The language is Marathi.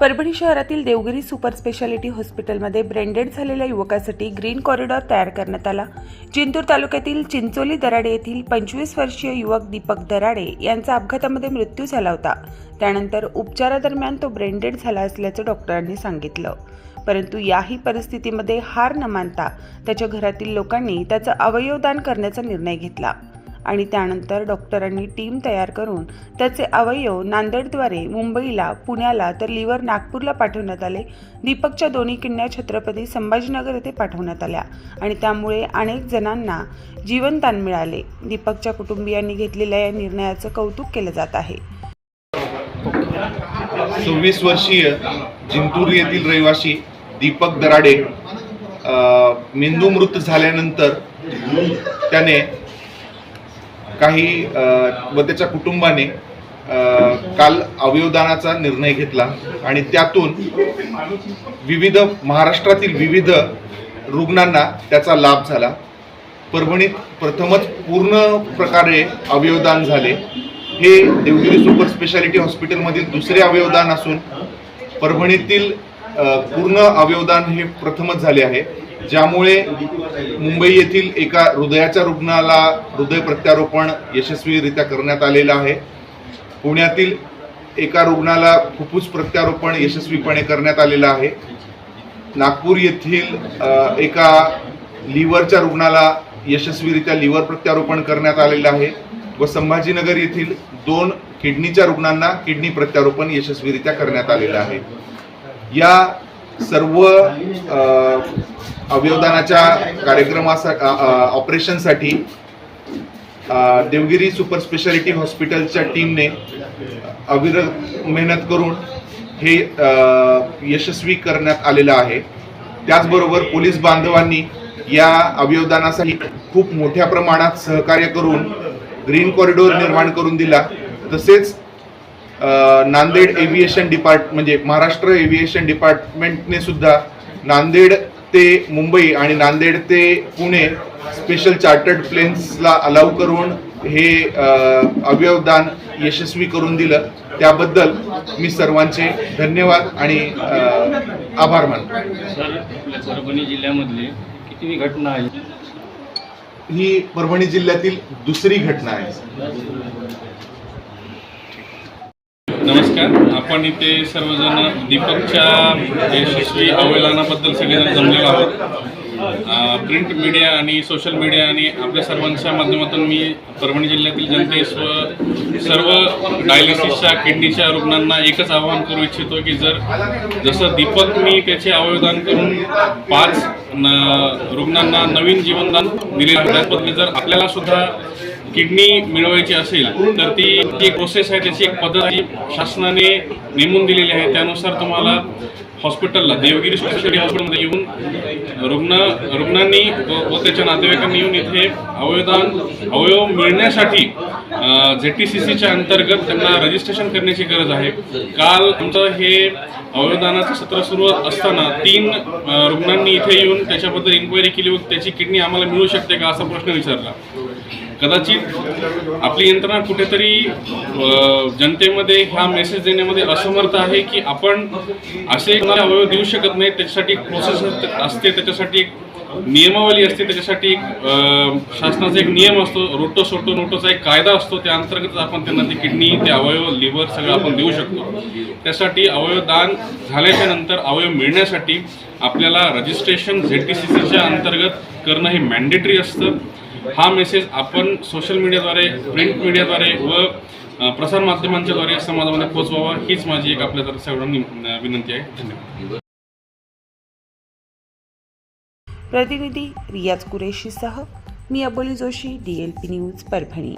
परभणी शहरातील देवगिरी सुपर स्पेशालिटी हॉस्पिटलमध्ये ब्रेंडेड झालेल्या युवकासाठी ग्रीन कॉरिडॉर तयार करण्यात आला. जिंतूर तालुक्यातील चिंचोली दराडे येथील पंचवीस वर्षीय युवक दीपक दराडे यांचा अपघातामध्ये मृत्यू झाला होता. त्यानंतर उपचारादरम्यान तो ब्रेंडेड झाला असल्याचं डॉक्टरांनी सांगितलं. परंतु याही परिस्थितीमध्ये हार न मानता त्याच्या घरातील लोकांनी त्याचं अवयवदान करण्याचा निर्णय घेतला. आणि त्यानंतर डॉक्टरांनी टीम तयार करून त्याचे अवयव नांदेडद्वारे मुंबईला पुण्याला तर लिव्हर नागपूरला पाठवण्यात आले. दीपकच्या दोन्ही किडण्या छत्रपती संभाजीनगर येथे पाठवण्यात आल्या आणि त्यामुळे अनेक जणांना जीवनदान मिळाले. दीपकच्या कुटुंबियांनी घेतलेल्या या निर्णयाचं कौतुक केलं जात आहे. सव्वीस वर्षीय जिंतूर येथील रहिवासी दीपक दराडे मेंदू मृत झाल्यानंतर त्याने काही व त्याच्या कुटुंबाने काल अवयवदानाचा निर्णय घेतला आणि त्यातून विविध महाराष्ट्रातील विविध रुग्णांना त्याचा लाभ झाला. परभणीत प्रथमच पूर्ण प्रकारे अवयवदान झाले. हे देवगिरी सुपर स्पेशालिटी हॉस्पिटलमधील दुसरे अवयवदान असून परभणीतील पूर्ण अवयवदान हे प्रथमच झाले आहे. ज्यामुळे मुंबई येथील एका हृदयाच्या रुग्णाला हृदय प्रत्यारोपण यशस्वीरित्या करण्यात आलेलं आहे. पुण्यातील एका रुग्णाला फुफ्फुस प्रत्यारोपण यशस्वीपणे करण्यात आलेलं आहे. नागपूर येथील एका लिव्हरच्या रुग्णाला यशस्वीरित्या लिव्हर प्रत्यारोपण करण्यात आलेलं आहे व संभाजीनगर येथील दोन किडनीच्या रुग्णांना किडनी प्रत्यारोपण यशस्वीरित्या करण्यात आलेलं आहे. या सर्व अवयवदानाच्या कार्यक्रमासा ऑपरेशनसाठी देवगिरी सुपर स्पेशालिटी हॉस्पिटलच्या टीमने अविरत मेहनत करून हे यशस्वी करण्यात आलेलं आहे. त्याचबरोबर पोलीस बांधवांनी या अवयवदानासाठी खूप मोठ्या प्रमाणात सहकार्य करून ग्रीन कॉरिडॉर निर्माण करून दिला. तसेच नांदेड एव्हिएशन डिपार्ट म्हणजे महाराष्ट्र एव्हिएशन डिपार्टमेंटने सुद्धा नांदेड ते मुंबई आणि नांदेड ते पुणे स्पेशल चार्टर्ड प्लेन्सला अलाव करून हे अवयवदान यशस्वी करून दिलं. त्याबद्दल मी सर्वांचे धन्यवाद आणि आभार मानतो. सर आपल्या परभणी जिल्ह्यामधली किती घटना आहे ही परभणी जिल्ह्यातील दुसरी घटना आहे. आपण इथे सर्वजण दीपकच्या यशस्वी अवयलानाबद्दल सगळेजण जमलेलो आहोत. प्रिंट मीडिया आणि सोशल मीडिया आणि आपल्या सर्वांच्या माध्यमातून मी परभणी जिल्ह्यातील जनतेस व सर्व डायलिसिसच्या किडनीच्या रुग्णांना एकच आवाहन करू इच्छितो की जर जसं दीपकनी त्याचे अवयवदान करून पाच न रुग्णांना नवीन जीवनदान दिले त्याच पद्धतीने जर आपल्याला सुद्धा किडनी मिळवायची असेल तर ती जी प्रोसेस आहे त्याची एक पद्धत शासनाने नेमून दिलेली आहे. त्यानुसार तुम्हाला हॉस्पिटलला देवगिरी स्पेशालिटी हॉस्पिटलमध्ये येऊन रुग्ण रुग्णांनी व त्याच्या नातेवाईकांनी येऊन इथे अवयवदान अवयव मिळण्यासाठी झेड टी सी सीच्या अंतर्गत त्यांना रजिस्ट्रेशन करण्याची गरज आहे. काल आमचं हे अवयवदानाचं सत्र सुरू असताना तीन रुग्णांनी इथे येऊन त्याच्याबद्दल इन्क्वायरी केली. व त्याची किडनी आम्हाला मिळू शकते का असा प्रश्न विचारला. कदाचित आपली यंत्रणा कुठेतरी जनतेमध्ये हा मेसेज देण्यामध्ये असमर्थ आहे की आपण असे अवयव देऊ शकत नाही त्याच्यासाठी एक प्रोसेस असते त्याच्यासाठी एक नियमावली असते त्याच्यासाठी एक शासनाचा एक नियम असतो रोटो सोटो नोटोचा एक कायदा असतो त्या अंतर्गत आपण त्यांना ते किडनी ते अवयव लिव्हर सगळं आपण देऊ शकतो. त्यासाठी अवयव दान झाल्याच्यानंतर अवयव मिळण्यासाठी आपल्याला रजिस्ट्रेशन झेड टी सी सीच्या अंतर्गत करणं हे मॅन्डेटरी असतं. हा मेसेज आपण सोशल मीडियाद्वारे प्रिंट मीडियाद्वारे व प्रसारमाध्यमांच्याद्वारे समाजामध्ये पोहोचवावा हीच माझी एक आपल्या तर विनंती आहे. धन्यवाद. प्रतिनिधी रियाज कुरेशीसह मी Aboli Joshi D L P news Parbhani.